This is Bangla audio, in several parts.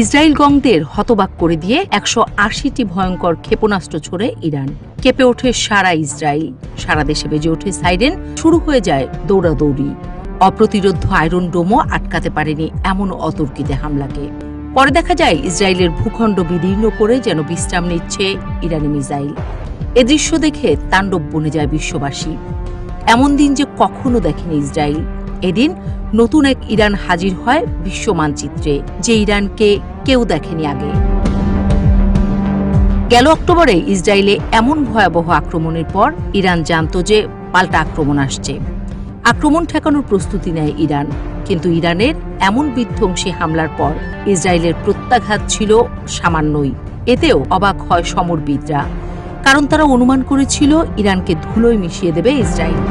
ইসরায়েল গংদের হতবাক করে দিয়ে একশো আশিটি ভয়ঙ্কর ক্ষেপণাস্ত্র ছড়ে ইরান। কেঁপে ওঠে সারা ইসরায়েল। সারা দেশে বেজে ওঠে সাইরেন। শুরু হয়ে যায় দৌড়াদৌড়ি। অপ্রতিরোধ আয়রন ডোমও আটকাতে পারেনি এমন অতর্কিতে হামলাকে। পরে দেখা যায় ইসরায়েলের ভূখণ্ড বিদীর্ণ করে যেন বিশ্রাম নিচ্ছে ইরানি মিসাইল। এ দৃশ্য দেখে তাণ্ডব বনে যায় বিশ্ববাসী। এমন দিন যে কখনো দেখেনি ইসরায়েল। এদিন নতুন এক ইরান হাজির হয় বিশ্ব মানচিত্রে, যে ইরানকে কেউ দেখেনি আগে। গেল অক্টোবরে ইসরায়েলে এমন ভয়াবহ আক্রমণের পর ইরান জানত যে পাল্টা আক্রমণ আসছে। আক্রমণ ঠেকানোর প্রস্তুতি নেয় ইরান, কিন্তু ইরানের এমন বিধ্বংসী হামলার পর ইসরায়েলের প্রত্যাঘাত ছিল সামান্যই। এতেও অবাক হয় সমরবিদরা, কারণ তারা অনুমান করেছিল ইরানকে ধুলোয় মিশিয়ে দেবে ইসরায়েল।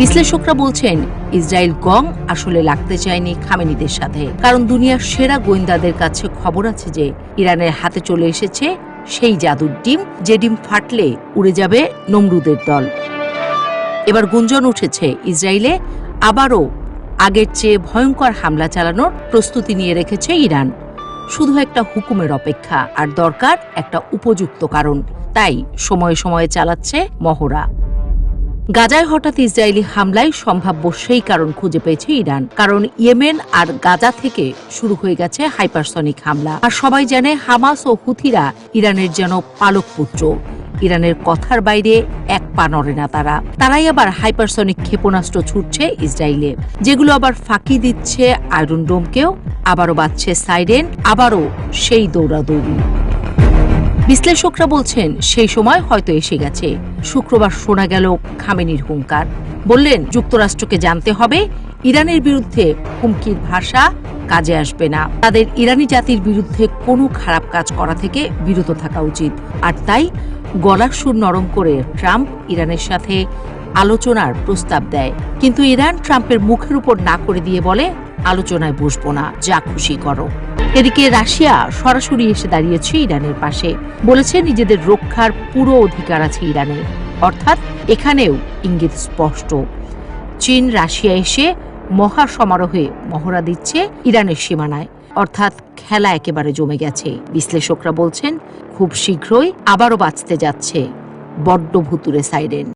বিশ্লেষকরা বলছেন, ইসরায়েল গং আসলে লাগতে চায়নি খামেনিদের সাথে। কারণ দুনিয়ার সেরা গোয়েন্দাদের কাছে খবর আছে যে, ইরানের হাতে চলে এসেছে সেই জাদুর ডিম, যে ডিম ফাটলে উড়ে যাবে নমরুদের দল। এবার গুঞ্জন উঠেছে, ইসরায়েলে আবারও আগের চেয়ে ভয়ঙ্কর হামলা চালানোর প্রস্তুতি নিয়ে রেখেছে ইরান। শুধু একটা হুকুমের অপেক্ষা, আর দরকার একটা উপযুক্ত কারণ। তাই সময়ে সময়ে চালাচ্ছে মহড়া। গাজায় হঠাৎ ইসরায়েলি হামলায় সম্ভাব্য সেই কারণ খুঁজে পেয়েছে ইরান। কারণ ইয়েমেন আর গাজা থেকে শুরু হয়ে গেছে হাইপারসনিক হামলা। আর সবাই জানে হামাস ও হুথিরা ইরানের যেন পালক পুত্র। ইরানের কথার বাইরে এক পা নড়ে না তারা। তারাই আবার হাইপারসনিক ক্ষেপণাস্ত্র ছুটছে ইসরায়েলে। যেগুলো আবার ফাঁকি দিচ্ছে আয়রন ডোমকেও, আবারও বাজছে সাইরেন, আবারও সেই দৌড়াদৌড়ি। বিশ্লেষকরা বলছেন, সেই সময় হয়তো এসে গেছে। শুক্রবার শোনা গেল খামেনির হুঙ্কার। বললেন, যুক্তরাষ্ট্রকে জানতে হবে, ইরানের বিরুদ্ধে হুমকির ভাষা কাজে আসবে না। তাদের ইরানি জাতির বিরুদ্ধে কোনো খারাপ কাজ করা থেকে বিরত থাকা উচিত। আর তাই গলার সুর নরম করে ট্রাম্প ইরানের সাথে আলোচনার প্রস্তাব দেয়। কিন্তু ইরান ট্রাম্পের মুখের উপর না করে দিয়ে বলে আলোচনায় বসবো না, যা খুশি করো। এদিকে রাশিয়া সরাসরি এসে দাঁড়িয়েছে ইরানের পাশে। বলেছে নিজেদের রক্ষার পুরো অধিকার আছে ইরানের। অর্থাৎ এখানেও ইঙ্গিত স্পষ্ট। চীন রাশিয়া এসে মহা সমারোহে মহড়া দিচ্ছে ইরানের সীমানায়। অর্থাৎ খেলা একেবারে জমে গেছে। বিশ্লেষকরা বলছেন, খুব শীঘ্রই আবারও বাঁচতে যাচ্ছে বড্ড ভুতুরে সাইরেন।